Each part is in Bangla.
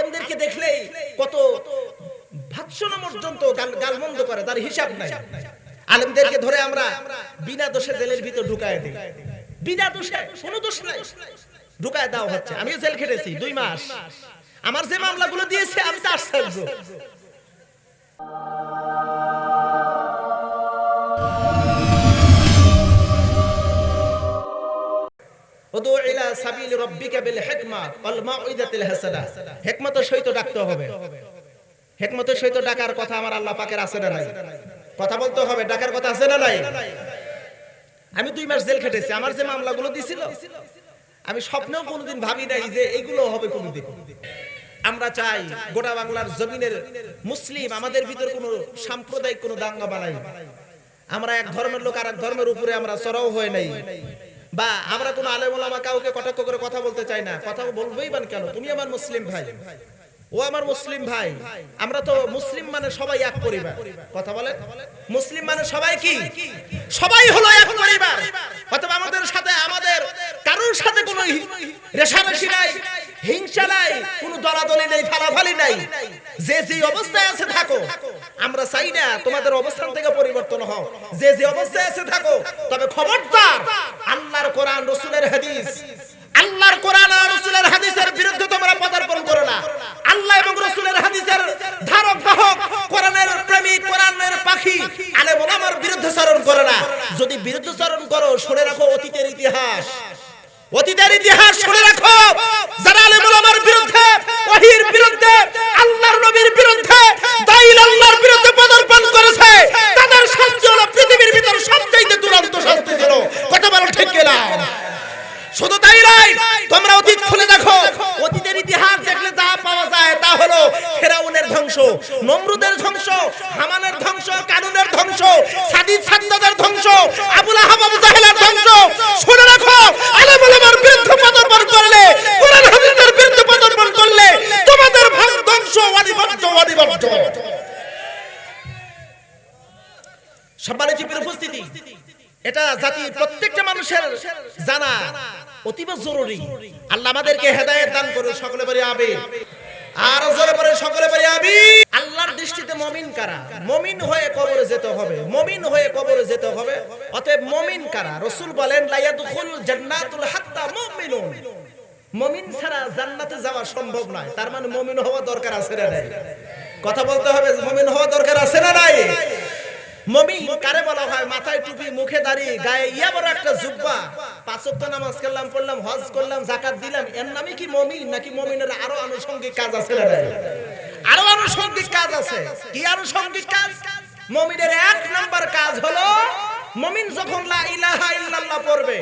আলেমদেরকে দেখলেই কত ভাৎসনা পর্যন্ত গাল গালমন্দ করে, তার হিসাব নাই। আলেমদেরকে ধরে আমরা বিনা দোষে জেলের ভিতর ঢুকায় দিই। বিনা দোষে কোনো দোষ নাই। ঢুকায় দেওয়া হচ্ছে। আমিও জেল খেটেছি, দুই মাস। আমার যে মামলাগুলো দিয়েছে, আমি তো আশ্চর্য। উদু ইলা সাবিল রাব্বিকা বিল হিকমা ওয়াল হাসানা। হিকমতের সহিত ডাকতে হবে। হিকমতের সহিত ডাকার কথা আমার আল্লাহ পাকের আছে না নাই? কথা বলতে হবে, ডাকার কথা আছে না নাই? আমি দুই মাস জেল খেটেছি, আমার যে মামলাগুলো দিছিল, আমি স্বপ্নেও কোনোদিন ভাবি নাই যে এগুলো হবে কোনোদিন। আমরা চাই গোটা বাংলার জমিনের মুসলিম, আমাদের ভিতর কোনো সাম্প্রদায়িক কোনো দাঙ্গা বানাই। আমরা এক ধর্মের লোক আর এক ধর্মের উপরে আমরা চড়াও হয়ে নাই। বা আমরা কোনো আলেম কাউকে কটাক্ষ করে কথা বলতে চাই না। কথা বলবোই বান কেন? তুমি আমার মুসলিম ভাই। ও আমার মুসলিম ভাই। আমরা তো মুসলিম মানে সবাই এক পরিবার। কথা বলে মুসলিম মানে সবাই কি? সবাই হলো এক পরিবার। অথবা আমাদের সাথে, আমাদের কারোর সাথে কোনো রেশারেশি নাই, হিংসা নাই, কোনো দলাদলি নেই, ফালাফালি নাই। যে যে অবস্থায় আছে, থাকো। আমরা চাই না তোমাদের অবস্থান থেকে পরিবর্তন হও। যে যে অবস্থায় আছে থাকো। তবে খবরদার, আল্লাহর কোরআন, রসুলের হাদিস। আল্লাহর কোরআন আর রসুলের হাদিসের বিরুদ্ধে তোমরা পদার্পণ করো না। আল্লাহ এবং রসুলের হাদিসের ধারক বাহক কোরআনের প্রেমিক, কোরআনের পাখি আলে ওলামার বিরুদ্ধে চরণ করো না। যদি বিরুদ্ধে চরণ করো, শুনে রাখো অতীতের ইতিহাস। অতীতের ইতিহাস শুনে রাখো। যারা আলে ওলামার বিরুদ্ধে, ওহির বিরুদ্ধে, আল্লাহর নবীর বিরুদ্ধে, দাইল আল্লাহর বিরুদ্ধে পদার্পণ করেছে। তাদের শাস্তি হলো পৃথিবীর ভিতর সবচেয়ে দুরন্ত শাস্তি ছিল। কথা বলো ঠিক কিনা? শুধু তাই নয়, তোমরা অতীত খুলে দেখো, অতীতের ইতিহাস দেখলে যা পাওয়া যায় তা হলো ফেরাউনের ধ্বংস, নমরুদের ধ্বংস, হামানের ধ্বংস কানুনের ধ্বংস, সাদিদ সাদ্দাদের ধ্বংস, আবুল আহাব আবু জাহেলের ধ্বংস। শুনে রাখো, আলেম ওলামার বিরুদ্ধে পদার্পণ করলে, কোরআন হাদিসের বিরুদ্ধে পদার্পণ করলে তোমাদের ধ্বংস অনিবার্য অনিবার্য প্রিয় উপস্থিতি এটা জাতির প্রত্যেকটা মানুষের জানা অতীব জরুরি। আল্লাহ আমাদেরকে হেদায়েত দান করুন, সকলে বলে আবে আর জোরে পরে সকলে বলে আবি আল্লাহর দৃষ্টিতে মমিন কারা? মমিন হয়ে কবরে যেতে হবে। মমিন হয়ে কবরে যেতে হবে। অতএব মমিন কারা? রসুল বলেন লাইয়াদুল জান্নাতুল হাত্তা মুমিনুন। মমিন ছাড়া জান্নাতে যাওয়া সম্ভব নয়। তার মানে মমিন হওয়া দরকার আছে না নাই? কথা বলতে হবে, মমিন হওয়া দরকার আছে না নাই? মমিন কারে বলা হয়? মাথায় টুপি, মুখে দাড়ি, গায়ে ইয়া বড় একটা জুব্বা। নামাজ করলাম পড়লাম, হজ করলাম, যাকাত দিলাম। এর নামে কি মমিন? নাকি মমিনের আরও আনুষঙ্গিক কাজ আছে আরও আনুষঙ্গিক কাজ আছে। কি আনুষঙ্গিক কাজ? মমিনের এক নাম্বার কাজ হলো, মমিন যখন লা ইলাহা ইল্লাল্লাহ পড়বে,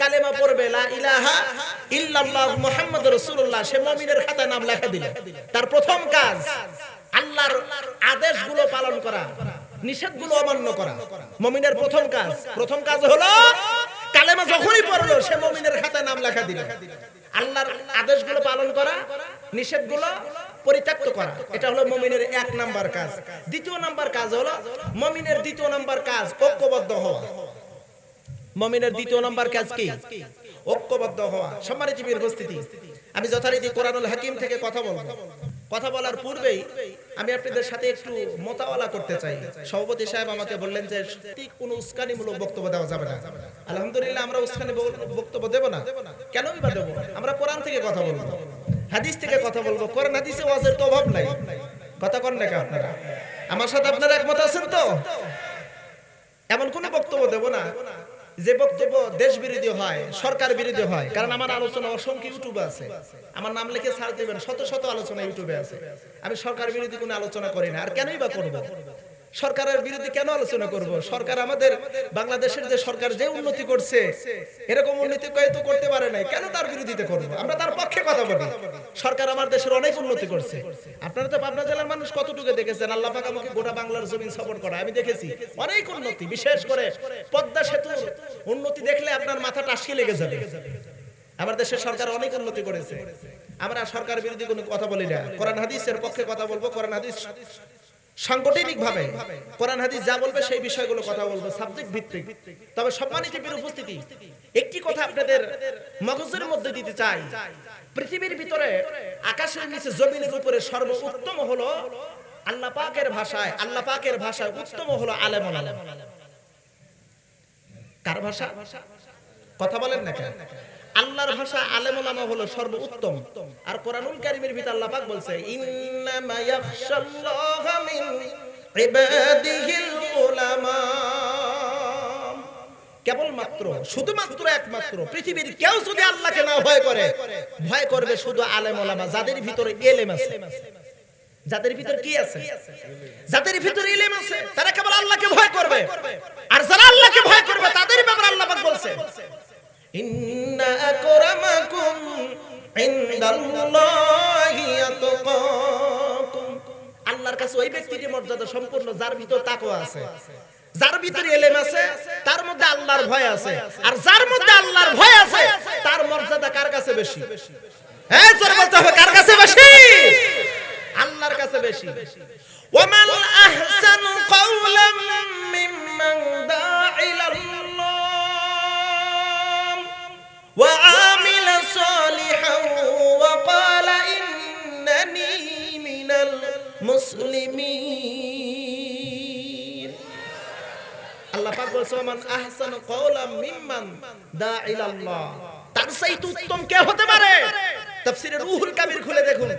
কালেমা পড়বে, লা ইলাহা ইল্লাল্লাহ মুহাম্মাদুর রাসূলুল্লাহ, সে মমিনের খাতায় নাম লেখা দিল। তার প্রথম কাজ, আল্লাহর আদেশগুলো পালন করা। অমান্য করা। মমিনের প্রথম কাজ। প্রথম কাজ হলো, কালেমা যখনই পড়ল, সে মমিনের খাতায় নাম লেখা দিল। আল্লাহর পালন করা পরিত্যক্ত করা। এটা হলো মমিনের এক নাম্বার কাজ। দ্বিতীয় নাম্বার কাজ হলো, মমিনের দ্বিতীয় নাম্বার কাজ ঐক্যবদ্ধ হওয়া। মমিনের দ্বিতীয় নাম্বার কাজ কি? ঐক্যবদ্ধ হওয়া। সম্মানিত উপস্থিতি, আমি যথারীতি কোরআনুল হাকিম থেকে কথা বলব। কথা বলার পূর্বেই আমি আপনাদের সাথে একটু মোতাওয়ালা করতে চাই। সভাপতি সাহেব আমাকে বললেন যে, ঠিক কোনো উস্কানিমূলক বক্তব্য দেওয়া যাবে না। আলহামদুলিল্লাহ আমরা উস্কানি বক্তব্য দেব না। কেনই বা দেবো? আমরা কোরআন থেকে কথা বলব। হাদিস থেকে কথা বলব। কোরআন হাদিসে ওয়াজের তো অভাব নাই। কথা কন নাকি আপনারা? আমার সাথে আপনারা একমত আছেন তো? এমন কোন বক্তব্য দেব না। যে বক্তব্য দেশ বিরোধী হয় সরকার বিরোধী হয়, কারণ আমার আলোচনা অসংখ্য ইউটিউবে আছে। আমার নাম লিখে ছাড় দেবেন, শত শত আলোচনা ইউটিউবে আছে। আমি সরকার বিরোধী কোনো আলোচনা করি না, আর কেনই বা করব? সরকারের বিরোধী কেন আলোচনা করব? সরকার আমাদের, বাংলাদেশের যে সরকার যে উন্নতি করছে, এরকম উন্নতি হয়তো করতে পারে নাই। কেন তার বিরোধিতা করব? আমরা তার পক্ষে কথা বলি। সরকার আমার দেশের অনেক উন্নতি করছে। আপনারা তো পাবনা জেলার মানুষ কতটুকু দেখেছেন? আল্লাহ পাক আমাকে গোটা বাংলার জমিন সফর করা। আমি দেখেছি অনেক উন্নতি, বিশেষ করে পদ্মা সেতুর উন্নতি দেখলে আপনার মাথা টাসকি লেগে যাবে। আমার দেশের সরকার অনেক উন্নতি করেছে। আমরা সরকার বিরোধী কোনো কথা বলি না। কোরআন হাদিসের পক্ষে কথা বলব, কোরআন হাদিস সাংগঠনিক ভাবে কোরআন হাদিস যা বলবে সেই বিষয়গুলো কথা বলব সাবজেক্ট ভিত্তিক। তবে সম্মানিত উপস্থিতি, একটি কথা আপনাদের মগজের মধ্যে দিতে চাই। পৃথিবীর ভিতরে আকাশের নিচে জমিনের উপরে সর্ব উত্তম হলো আল্লাহ পাকের ভাষায়, আল্লাহ পাকের ভাষায় উত্তম হলো আলেম আলেম। কার ভাষা? কথা বলেন না কেন? আল্লাহর ভাষা আলেম ওলামা হলো সর্বোত্তম। আর কোরআনুল কারীমের ভিতর আল্লাহ পাক বলছে, ইন্নামা ইয়াখশাল্লাহা মিন ইবাদিহিল উলামা। কেবলমাত্র, শুধুমাত্র একমাত্র, পৃথিবীর কেউ যদি আল্লাহকে না ভয় করে, ভয় করবে শুধু আলেম ওলামা যাদের ভিতরে এলেম আছে। যাদের ভিতর কি আছে? যাদের ভিতর ইলম আছে, তারা কেবল আল্লাহকে ভয় করবে। আর যারা আল্লাহকে ভয় করবে তাদের ব্যাপারে আল্লাহ পাক বলছে। ইন্না আকরামাকুম ইনদাল্লাহি আতকাকুম। আল্লাহর কাছে ওই ব্যক্তিটি মর্যাদা সম্পূর্ণ, যার ভিতর তাকওয়া আছে। যার ভিতরে এলেম আছে, তার মধ্যে আল্লাহর ভয় আছে। আর যার মধ্যে আল্লাহর ভয় আছে, তার মর্যাদা কার কাছে বেশি? হ্যাঁ কার কাছে বেশি? আল্লাহর কাছে বেশি। ওয়ামান আহসানু কাওলাম মিম্মান দা'a ইলাল্লাহ আল্লাহ পাক বলছে মিম্মান দা'a ইলাল্লাহ। তার চাইতে উত্তম কে হতে পারে? রুহুল খুলে দেখুন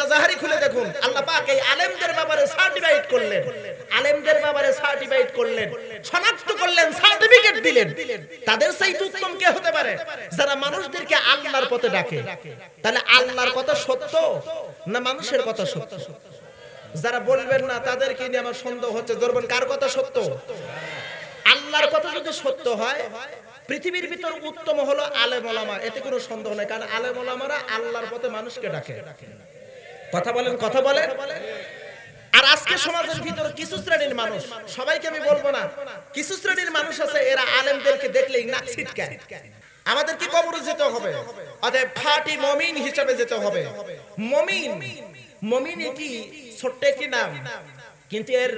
মাজাহারি খুলে দেখুন। আল্লাহ পাক এই আলেমদের ব্যাপারে সার্টিফাইড করলেন, আলেমদের ব্যাপারে সার্টিফাইড করলেন, শনাক্ত করলেন সার্টিফিকেট দিলেন। তাদের চাইতে উত্তম কে হতে পারে? যারা মানুষদেরকে আল্লাহর পথে ডাকে। তাহলে আল্লাহর কথা সত্য না মানুষের কথা সত্য? যারা বলবেন না, তাদেরকে নিয়ে আমার সন্দেহ হচ্ছে। ধরবেন কার কথা সত্য? আল্লাহর কথা যদি সত্য হয়, পৃথিবীর ভিতর উত্তম হলো আলেম ওলামা। এতে কোনো সন্দেহ নেই, কারণ আলেম ওলামারা আল্লাহর পথে মানুষকে ডাকে। কথা বলেন কথা বলেন। আর আজকে সমাজের ভিতরে কিছু শ্রেণির মানুষ, সবাইকে আমি বলব না, কিছু শ্রেণির মানুষ আছে, এরা আলেমদেরকে দেখলেই নাক ছিটকায় আমাদের কি কবরে যেতে হবে? অতএব ফাটি মমিন হিসাবে যেতে হবে। মমিন মমিন এটি ছোট্ট একটি নাম? কিন্তু এর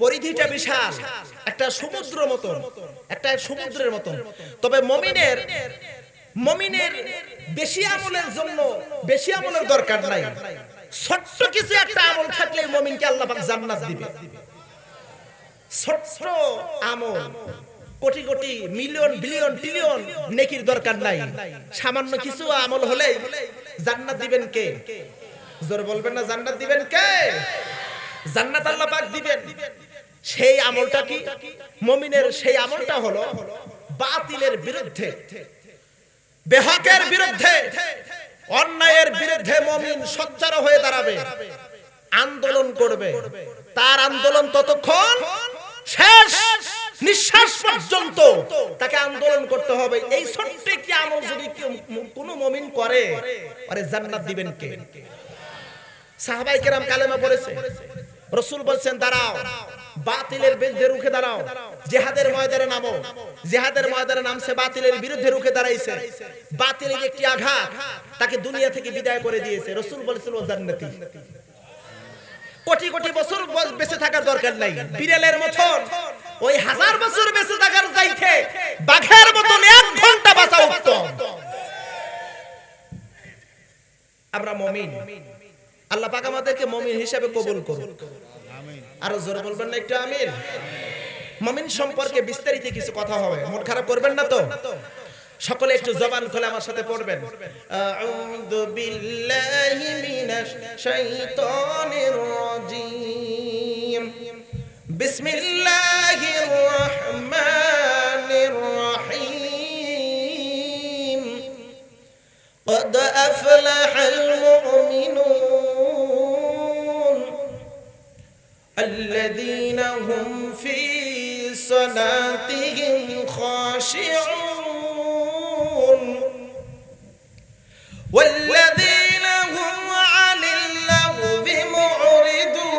পরিধিটা বিশাল একটা সমুদ্র মতন একটা সমুদ্রের মতন। তবে মমিনের মমিনের বেশি আমলের জন্য বেশি আমলের দরকার নাই। ছোট্ট কিছু একটা আমল থাকলে মমিনকে আল্লাহ পাক জান্নাত দিবে। ছোট্ট আমল crore crore million billion trillion নেকির দরকার নাই। সামান্য কিছু আমল হলে জান্নাত দিবেন কে? জোর বলবেন না, জান্নাত দিবেন কে? জান্নাত আল্লাহ পাক দিবেন। সেই আমলটা কি? মমিনের সেই আমলটা হলো বাতিলের বিরুদ্ধে, বেহকের বিরুদ্ধে, অন্যায়ের বিরুদ্ধে মমিন সচ্চার হয়ে দাঁড়াবে, আন্দোলন করবে। তার আন্দোলন ততক্ষণ শেষ, নিঃশ্বাস পর্যন্ত তাকে আন্দোলন করতে হবে। এই ছোট্ট কি আমল যদি কোনো মমিন করে আরে জান্নাত দিবেন কে? সাহাবাই কেরাম কালেমা পড়েছে। রসুল বলছেন, দাঁড়াও, বাতিলের বিরুদ্ধে রুখে দাঁড়াও। জেহাদের ময়দানে নামো। জেহাদের ময়দানে নামছে, বাতিলের বিরুদ্ধে রুখে দাঁড়াইছে। বাতিলের একটি আঘাত, তাকে দুনিয়া থেকে বিদায় করে দিয়েছে। রসুল বলেছিল ও জান্নাতি। কোটি কোটি বছর বেঁচে থাকার দরকার নাই। বিড়ালের মতন, ওই হাজার বছর বেঁচে থাকার চাইতে বাঘের মতন এক ঘণ্টা বাঁচা উত্তম। আমরা মমিন। আল্লাহ পাক আমাদেরকে মমিন হিসেবে কবুল করুন আরো জোরে বলবেন না একটু আমিন মমিন সম্পর্কে বিস্তারিত কিছু কথা হবে মন খারাপ করবেন না তো সকলে একটু জবান খুলে আমার সাথে পড়বেন আউযু বিল্লাহি মিনাশ শাইতানির রাজিম বিসমিল্লাহির রহমানির রহিম قد أفلح المؤمنون الذين هم في صلاتهم خاشعون. والذين هم عن اللغو معرضون.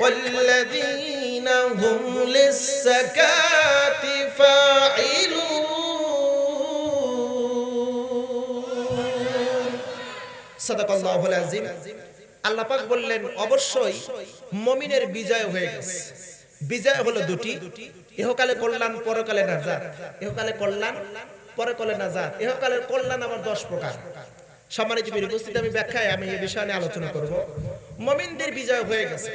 والذين هم للزكاة فاعلون. صدق الله العظيم. আল্লাহ পাক বললেন, অবশ্যই মমিনের বিজয় হয়ে গেছে। বিজয় হলো দুটি। ইহকালে কল্যাণ, পরকালে নাজাত। ইহকালে কল্যাণ, পরকালে নাজাত। ইহকালের কল্যাণ আমার দশ প্রকার। সম্মানিত উপস্থিত, আমি ব্যাখ্যায় আমি এই বিষয় নিয়ে আলোচনা করব। মমিনদের বিজয় হয়ে গেছে।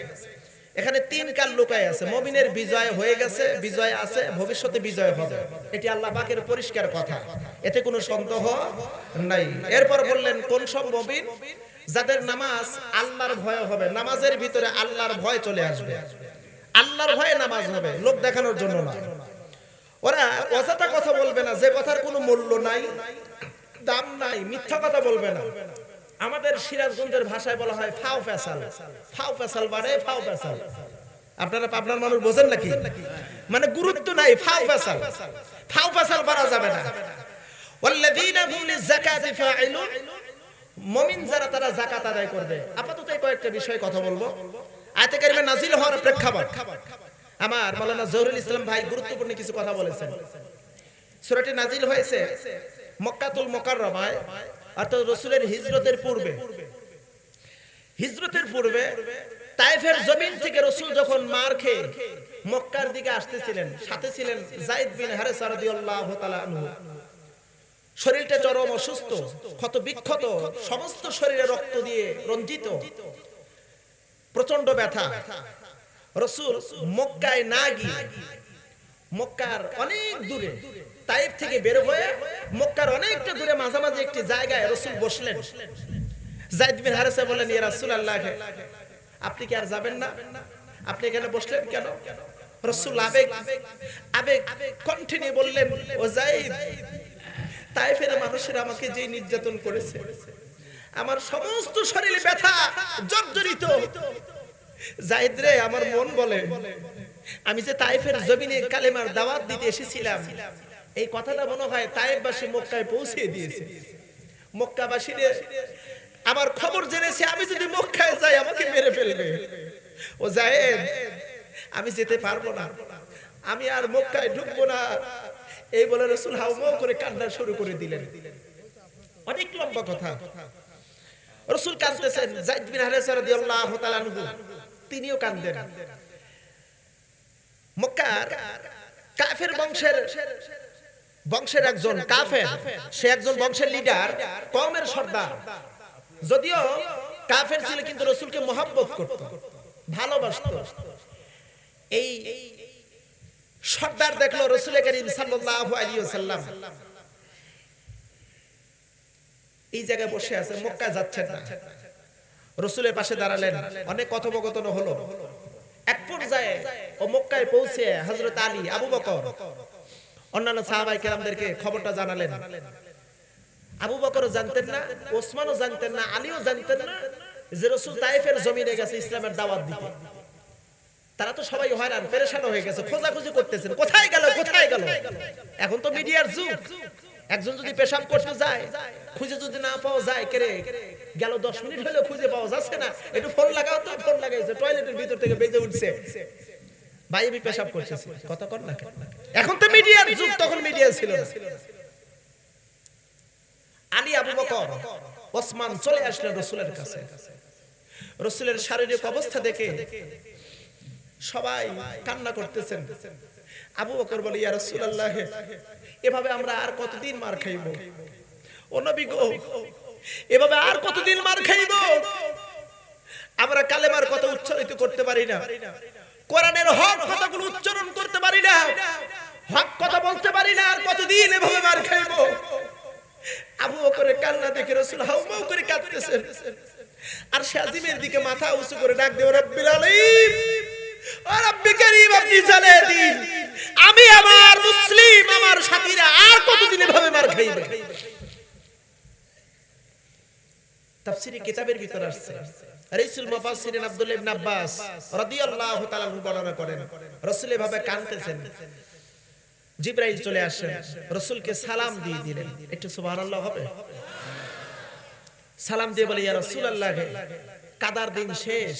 এখানে তিন কাল লুকায় আছে। মমিনের বিজয় হয়ে গেছে, বিজয় আছে, ভবিষ্যতে বিজয় হবে। এটি আল্লাহ পাকের পরিষ্কার কথা। এতে কোনো সন্দেহ নাই। এরপর বললেন, কোন সব মমিন যাদের নামাজ আল্লাহর ভয় হবে, নামাজের ভিতরে আল্লাহর ভয় চলে আসবে। আল্লাহর ভয়ে নামাজ হবে, লোক দেখানোর জন্য না। ওরা অযথা কথা বলবে না, যে কথার কোনো মূল্য নাই, দাম নাই, মিথ্যা কথা বলবে না। আমাদের সিরাজগঞ্জের ভাষায় বলা হয় ফাও ফেসাল ফাও ফেসাল মানে ফাও ফেসাল আপনারা পাবনার মানুষ বোঝেন নাকি? মানে গুরুত্ব নাই, ফাও ফেসাল ফাও ফেসাল করা যাবে না। ওয়াল্লাযীনা হুম লিযাকাতি ফাইলুন মুমিন যারা, তারা যাকাত আদায় করবে। আপাতত এই কয়েকটা বিষয় কথা বলব। আয়াতে কারিমে নাজিল হওয়ার প্রেক্ষাপট। আমার মাওলানা জহুরুল ইসলাম ভাই গুরুত্বপূর্ণ কিছু কথা বলেছেন। সূরাটি নাজিল হয়েছে মক্কাতুল মুকাররমায় অর্থাৎ রাসূলের হিজরতের পূর্বে। হিজরতের পূর্বে তাইফের জমিন থেকে রসুল যখন মার খেয়ে মক্কার দিকে আসতেছিলেন, সাথে ছিলেন জাইদ বিন হারেসা রাদিয়াল্লাহু তাআলা আনহু। শরীরটা চরম অসুস্থ ক্ষত বিক্ষত সমস্ত শরীরে রক্ত দিয়ে রঞ্জিত। প্রচণ্ড ব্যথা। রসুল মক্কায় না গিয়ে, মক্কার অনেক দূরে, তাইফ থেকে বের হয়ে মক্কার অনেকটা দূরে মাঝামাঝি একটি জায়গায় রসুল বসলেন। জাইদ হারেসা বলেন ইয়া রাসূলুল্লাহ, আপনি কি আর যাবেন না? আপনি এখানে বসলেন কেন? রসুল আবেগ আবেগ কণ্ঠে নিয়ে বললেন, ও জাইদ তাইফের মানুষেরা আমাকে যে নির্যাতন করেছে, আমার সমস্ত শরীরে ব্যথা, জর্জরিত। জাহিদ রে, আমার মন বলে, আমি যে তাইফের জমিনে কালেমার দাওয়াত দিতে এসেছিলাম, এই কথাটা মনে হয় তাইফবাসী মক্কায় পৌঁছে দিয়েছে। মক্কাবাসীদের আমার খবর জেনেছে, আমি যদি মক্কায় যাই, আমাকে মেরে ফেলবে। ও জাহেদ আমি যেতে পারব না, আমি আর মক্কায় ঢুকবো না। এই বলে রসুল হাউমাউ করে কান্না শুরু করে দিলেন। অনেক লম্বা কথা। রসুল কাঁদতেছেন জাইদ বিন হারেসা রাদিয়াল্লাহু তাআলা আনহু। তিনিও কাঁদেন। মক্কার কাফের বংশের বংশের একজন কাফের। সে একজন বংশের লিডার, কওমের সর্দার। যদিও কাফের ছিল, কিন্তু রসুলকে মহাব্বত করত, ভালোবাসত। এই সর্দার দেখল রসুল করিম সাল্লাল্লাহু আলাইহি ওয়াসাল্লাম। এই জায়গায় বসে আছে মক্কা যাচ্ছেন না। রসুলের পাশে দাঁড়ালেন, অনেক কথোপকথন হলো। এক পর্যায়ে ও মক্কায় পৌঁছে হযরত আলী, আবু বকর, অন্যান্য সাহাবাই কেরামদেরকে খবরটা জানালেন। আবু জানতেন না, ওসমানও জানতেন না, আলীও জানতেন না যে রসুল তাইফের জমিনে গেছে ইসলামের দাওয়াত দিতে। তারা তো সবাই হয়রান পেরেশান হয়ে গেছে, খোঁজাখুঁজি করতেছেন। কোথায় গেল কোথায় গেল? এখন তো মিডিয়ার যুগ। একজন যদি পেশাব করতে যায়, খুঁজে যদি না পাওয়া যায় কেরে গেল দশ মিনিট হলেও খুঁজে পাওয়া যাচ্ছে না। একটু ফোন লাগাও তো, ফোন লাগাইছে, টয়লেটের ভিতর থেকে বেজে উঠছে। ভাই, আমি পেশাব করতেছি। কথা কর না? এখন তো মিডিয়ার যুগ, তখন মিডিয়া ছিল। আলী আবু বকর, ওসমান চলে আসলেন রসুলের কাছে। রসুলের শারীরিক অবস্থা দেখে সবাই কান্না করতেছেন। আবু বকর বলে, ইয়া রাসূলুল্লাহ, এভাবে আমরা আর কতদিন মার খাইব? ও নবী গো, এভাবে আর কতদিন মার খাইব? আমরা কালেমার কথা উচ্চারিত করতে পারি না। কোরআনের হক কথাগুলো উচ্চারণ করতে পারি না। হক কথা বলতে পারি না, আর কতদিন এভাবে মার খাইব? আবু বকরের কান্না দেখে রাসূল হাউমাউ করে কাঁদতেছেন। আর সে আজিমের দিকে মাথা উঁচু করে ডাক দেব রব্বিল আলামিন! জিব্রাইল চলে আসেন। রাসূলকে সালাম দিয়ে দিলেন। একটু হবে? সালাম দিয়ে বলে, ইয়া কাদার দিন শেষ।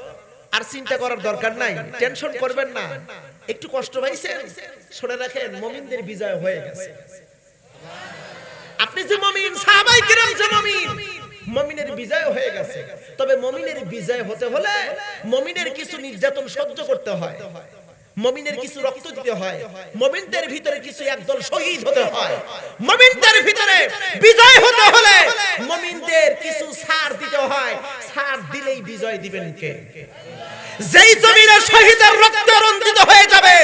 আর চিন্তা করার দরকার নাই, টেনশন করবেন না। একটু কষ্ট পাইছেন? শুনে রাখেন, মমিনদের বিজয় হয়ে গেছে। আপনি যে মমিন, সাহাবাই কিরাম যে মমিন, মমিনের বিজয় হয়ে গেছে। তবে মমিনের বিজয় হতে হলে মমিনের কিছু নির্যাতন সহ্য করতে হয়। মমিনের কিছু রক্ত দিতে হয়। মমিনদের ভিতরে কিছু একদল শহীদ হতে হয়। মমিনদের ভিতরে বিজয় হতে হলে মমিনদের কিছু ছাড় দিতে হয়। ছাড় দিলেই বিজয় দিবেন কে? যেই জমিনে শহীদের রক্ত রঞ্জিত হয়ে যাবে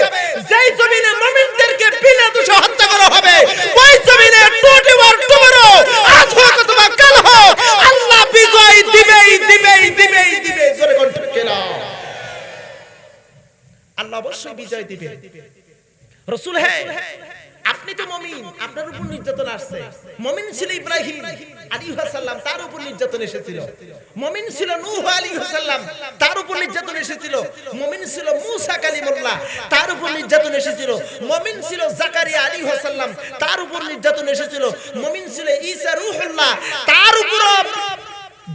যেই জমিনে মুমিনদেরকে বিনা দোষে হত্যা করা হবে ওই জমিনে টুটি ওয়ার টুমরো আজ হোক অথবা কাল হোক আল্লাহ বিজয় দিবেই দিবেই দিবেই দিবে জোরে কণ্ঠ কেলা আল্লাহ অবশ্যই বিজয় দিবে রসুল হ্যাঁ আপনি তো মমিন আপনার উপর নির্যাতন আসছে। মমিন ছিল ইব্রাহিম আলী সাল্লাম তার উপর নির্যাতন এসেছিল। মমিন ছিল নূহ আলী সাল্লাম তার উপর নির্যাতন এসেছিল। মমিন ছিল মুসা কালিমুল্লাহ তার উপর নির্যাতন এসেছিল। মমিন ছিল জাকারিয়া আলী সাল্লাম তার উপর নির্যাতন এসেছিল। মমিন ছিল ঈসা রুহুল্লাহ তার উপর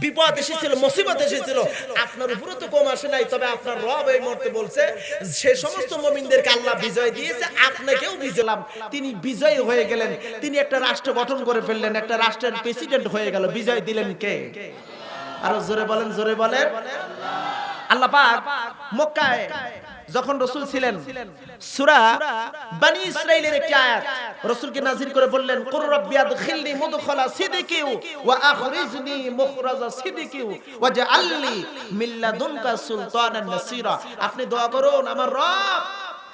বিপদ এসেছিল, মুসিবত এসেছিল। আপনার উপরে তো কম আসে নাই, তবে আপনার রব এই মুহূর্তে বলছে, সে সমস্ত মুমিনদেরকে আল্লাহ বিজয় দিয়েছে, আপনাকেও বিজয়লাম তিনি বিজয় হয়ে গেলেন। তিনি একটা রাষ্ট্র গঠন করে ফেললেন, একটা রাষ্ট্রের প্রেসিডেন্ট হয়ে গেল। বিজয় দিলেন কে? আরও জোরে বলেন জোরে বলেন। আল্লাহ আপনি দোয়া করুন, আমার রব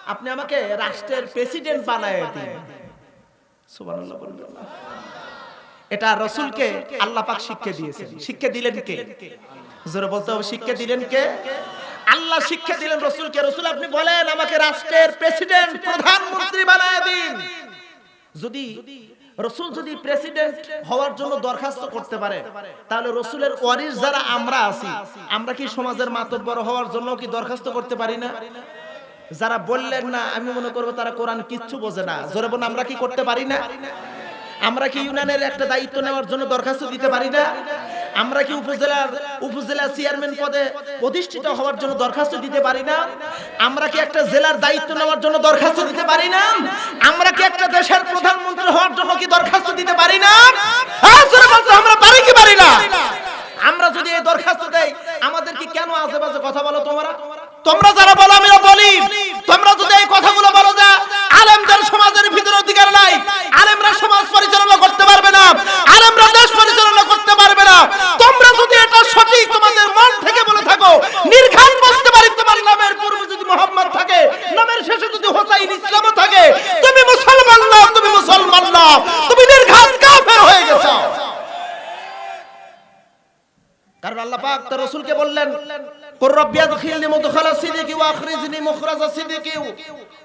আপনি আমাকে রাষ্ট্রের প্রেসিডেন্ট বানায় দিন। এটা রসুলকে আল্লাহ পাক শিক্ষা দিয়েছেন। শিক্ষা দিলেন কে? জোরে বলতে হবে, শিক্ষা দিলেন কে? আল্লাহ শিক্ষা দিলেন রসুলকে। রসুল আপনি বলেন, আমাকে রাষ্ট্রের প্রেসিডেন্ট, প্রধানমন্ত্রী বানায় দিন। যদি রসুল যদি প্রেসিডেন্ট হওয়ার জন্য দরখাস্ত করতে পারে, তাহলে রসুলের ওয়ারিস যারা আমরা আছি, আমরা কি সমাজের মাতব্বর হওয়ার জন্য কি দরখাস্ত করতে পারি না? যারা বললেন না, আমি মনে করব তারা কোরআন কিচ্ছু বোঝে না। জোরে বোন আমরা কি করতে পারি না? আমরা কি ইউনিয়নের একটা দায়িত্ব নেওয়ার জন্য দরখাস্ত দিতে পারি না? আমরা কি উপজেলার উপজেলা চেয়ারম্যান পদে প্রতিষ্ঠিত হওয়ার জন্য দরখাস্ত দিতে পারি না? আমরা কি একটা জেলার দায়িত্ব নেওয়ার জন্য দরখাস্ত দিতে পারি না? আমরা কি একটা দেশের প্রধানমন্ত্রী হওয়ার জন্য কি দরখাস্ত দিতে পারি না? হ্যাঁ, আমরা পারি কি পারি না? আমরা যদি এই দরখাস্ত দেই আমাদের কি কেন আশেপাশে কথা বলো তোমরা? তোমরা যারা বলো আমিও বলি। তোমরা যদি এই কথাগুলো বলো যে আলেমদের সমাজের ভিতরে অধিকার নাই আলেমরা সমাজ পরিচালনা করতে পারবে না আলেমরা দেশ পরিচালনা করতে পারবে না তোমরা যদি এটা সঠিক তোমাদের মন থেকে বলে থাকো নির্ঘাত বলতে পারি তোমার নামের পূর্বে যদি মোহাম্মদ থাকে নামের শেষে যদি হোসাইন ইসলাম থাকে তুমি মুসলমান না তুমি মুসলমান না তুমি নির্ঘাত কাফের হয়ে গেছো কারণ আল্লাহ পাক তার রাসূলকে বললেন কুর রাব্বি আদখিলনি মুদখালা আখরিজনি মুখরাজা সিদিকি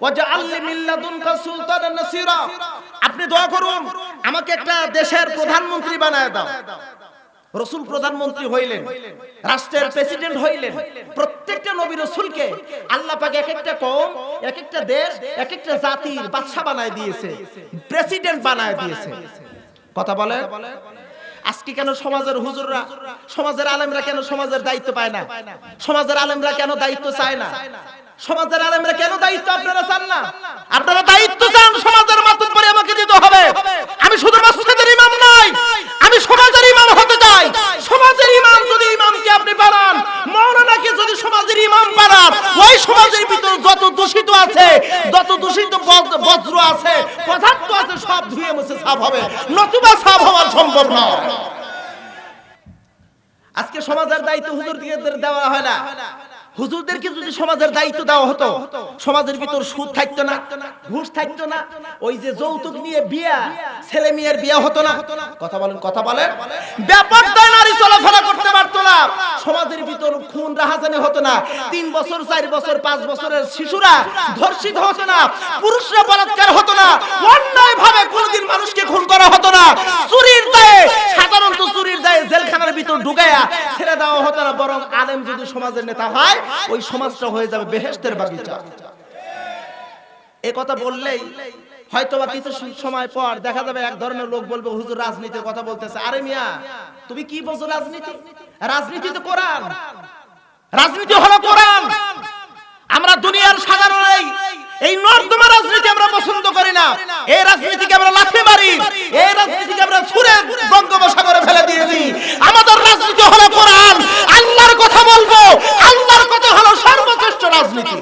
ওয়াজআলনি মিন লাদুনকা সুলতানান নাসিরা। আপনি দোয়া করুন, আমাকে একটা দেশের প্রধানমন্ত্রী বানায় দাও। রসুল প্রধানমন্ত্রী হইলেন, রাষ্ট্রের প্রেসিডেন্ট হইলেন, প্রত্যেকটা নবী রসুলকে আল্লাহ পাক এক একটা কম এক একটা দেশ এক একটা জাতির বাদশা বানায় দিয়েছে, প্রেসিডেন্ট বানায় দিয়েছে। কথা বলে আজকে কেন সমাজের হুজুররা, সমাজের আলেমরা কেন সমাজের দায়িত্ব পায় না? সমাজের আলেমরা কেন দায়িত্ব চায় না? সমাজের আলেমরা কেন দায়িত্ব আপনারা চান না? আপনারা দায়িত্ব চান সমাজের মাতুম পরে আমাকে দিতে হবে। আমি শুধু মসজিদের ইমাম নই, আমি সমাজের ইমাম হতে চাই। সমাজের ইমাম যদি ইমামকে আপনি বানান মৌলানাকে যদি সমাজের ইমাম বানান ওই সমাজের ভিতর যত দূষিত আছে, যত দূষিত বজ- বজ্র আছে, পদার্থ আছে, সব ধুয়ে মুছে সাফ হবে। নতুবা সাফ হওয়ার সম্ভব নয় আজকে সমাজের দায়িত্ব হুজুরকে দেওয়া হয় না। হুজুরদেরকে যদি সমাজের দায়িত্ব দেওয়া হতো, সমাজের ভিতর সুদ থাকতো না, ঘুষ থাকতো না, ওই যে যৌতুক নিয়ে বিয়া, ছেলে মেয়ের বিয়া হতো না। কথা বলেন কথা বলেন। ব্যাপারটা নারী চলাফেরা করতে পারতো না। সমাজের ভিতর খুন রাহাজানি হতো না। তিন বছর, চার বছর, পাঁচ বছরের শিশুরা ধর্ষিত হতো না, পুরুষরা বলাৎকার হতো না। অন্যায় ভাবে কোনোদিন মানুষকে খুন করা হতো না। চুরির দায়ে সাধারণত চুরির দায়ে জেলখানার ভিতর ঢুকায়া ছেড়ে দেওয়া হতো না বরং আলেম যদি সমাজের নেতা হয়, ওই সমাজটা হয়ে যাবে বেহেশতের বাগিচা। এ কথা বললেই হয়তো বা কিছু সময় পর দেখা যাবে এক ধরনের লোক বলবে, হুজুর, রাজনীতির কথা বলতেছে। আরে মিয়া, তুমি কি বলছো রাজনীতি? রাজনীতি তো কোরআন। রাজনীতি হলো কোরআন। আমরা দুনিয়ার সাধারণ এই নর্দমা রাজনীতি আমরা পছন্দ করি না। এই রাজনীতিকে আমরা লাথি মারি। এই রাজনীতিকে আমরা ছুঁড়ে বঙ্গোপসাগরে ফেলে দিয়েছি। আমাদের রাজনীতি হলো কোরআন। আল্লাহর কথা বলব। আল্লাহর কথা হলো সর্বশ্রেষ্ঠ রাজনীতি।